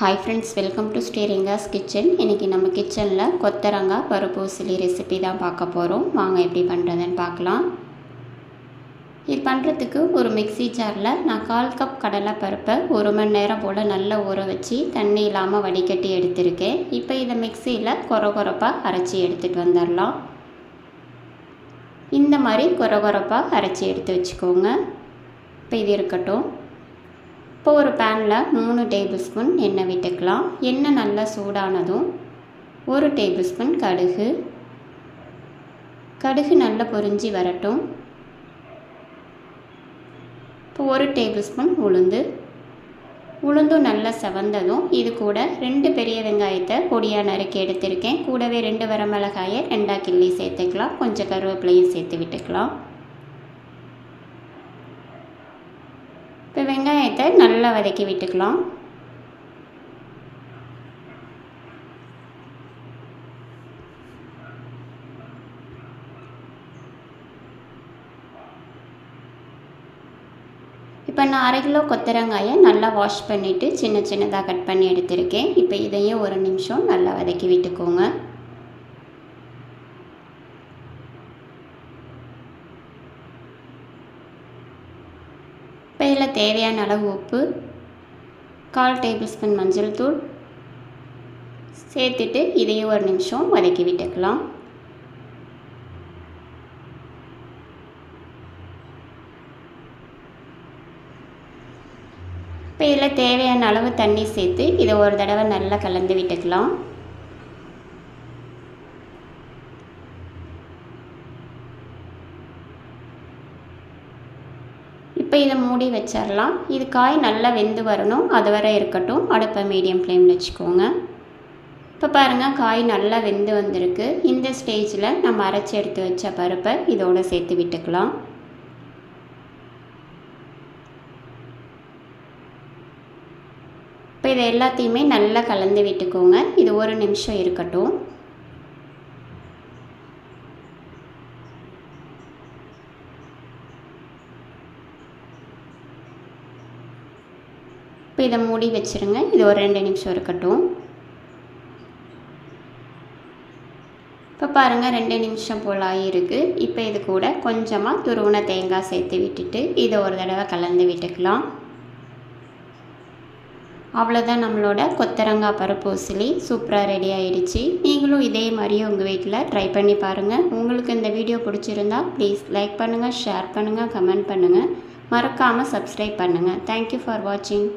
Hi friends welcome to ஸ்டேரிங்காஸ் kitchen இன்றைக்கி நம்ம கிச்சனில் கொத்தரங்காய் பருப்பு சிலி ரெசிபி தான் பார்க்க போகிறோம் வாங்க எப்படி பண்ணுறதுன்னு பார்க்கலாம். இது பண்ணுறதுக்கு ஒரு மிக்ஸி ஜாரில் நான் கால் கப் கடலை பருப்பை ஒரு மணி நேரம் போல் நல்லா ஊற வச்சு தண்ணி இல்லாமல் வடிகட்டி எடுத்திருக்கேன். இப்போ இதை மிக்சியில் கொர கொரப்பாக அரைச்சி எடுத்துகிட்டு வந்துடலாம். இந்த மாதிரி கொர கொரப்பாக அரைச்சி எடுத்து வச்சுக்கோங்க. இப்போ இது இருக்கட்டும். இப்போ ஒரு பேனில் மூணு டேபிள் ஸ்பூன் எண்ணெய் விட்டுக்கலாம். எண்ணெய் நல்லா சூடானதும் ஒரு டேபிள் ஸ்பூன் கடுகு. கடுகு நல்லா பொறிஞ்சி வரட்டும். இப்போ ஒரு டேபிள் ஸ்பூன் உளுந்து உளுந்தும் நல்லா செவந்ததும் இது கூட ரெண்டு பெரிய வெங்காயத்தை பொடியாக நறுக்கி எடுத்திருக்கேன். கூடவே ரெண்டு வரமிளகாயை ரெண்டாக கிள்ளி சேர்த்துக்கலாம். கொஞ்சம் கருவேப்பிலையும் சேர்த்து விட்டுக்கலாம். இப்போ வெங்காயத்தை நல்லா வதக்கி விட்டுக்கலாம். இப்போ நான் அரை கிலோ கொத்தரங்காயை நல்லா வாஷ் பண்ணிவிட்டு சின்ன சின்னதாக கட் பண்ணி எடுத்திருக்கேன். இப்போ இதையும் ஒரு நிமிஷம் நல்லா வதக்கி விட்டுக்கோங்க. இப்போ தேவையான அளவு உப்பு கால் டேபிள் ஸ்பூன் மஞ்சள் தூள். சேர்த்துட்டு இதையும் ஒரு நிமிஷம் வதக்கி விட்டுக்கலாம். இப்போ இதில் தேவையான அளவு தண்ணி சேர்த்து இதை ஒரு தடவை நல்லா கலந்து விட்டுக்கலாம். இப்போ இதை மூடி வச்சிடலாம். இது காய் நல்லா வெந்து வரணும். அது வரை இருக்கட்டும். அடுப்பை மீடியம் ஃப்ளேமில் வச்சுக்கோங்க. இப்போ பாருங்கள் காய் நல்லா வெந்து வந்திருக்கு. இந்த ஸ்டேஜில் நம்ம அரைச்சி எடுத்து வச்ச பருப்பை இதோடு சேர்த்து விட்டுக்கலாம். இப்போ இதை எல்லாத்தையுமே நல்லா கலந்து விட்டுக்கோங்க. இது ஒரு நிமிஷம் இருக்கட்டும். இப்போ இதை மூடி வச்சுருங்க. இது ஒரு ரெண்டு நிமிஷம் இருக்கட்டும். இப்போ பாருங்கள் ரெண்டு நிமிஷம் போல் ஆகியிருக்கு. இப்போ இது கூட கொஞ்சமாக துருவன தேங்காய் சேர்த்து விட்டுட்டு இதை ஒரு தடவை கலந்து விட்டுக்கலாம். அவ்வளோதான் நம்மளோட கொத்தரங்காய் பருப்பு உசிலி. சூப்பராக ரெடி ஆகிடுச்சு நீங்களும் இதே மாதிரியே உங்கள் வீட்டில் ட்ரை பண்ணி பாருங்கள் உங்களுக்கு இந்த வீடியோ பிடிச்சிருந்தா ப்ளீஸ் லைக் பண்ணுங்கள் ஷேர் பண்ணுங்கள் கமெண்ட் பண்ணுங்கள் மறக்காமல் சப்ஸ்கிரைப் பண்ணுங்கள் தேங்க்யூ ஃபார் வாட்சிங்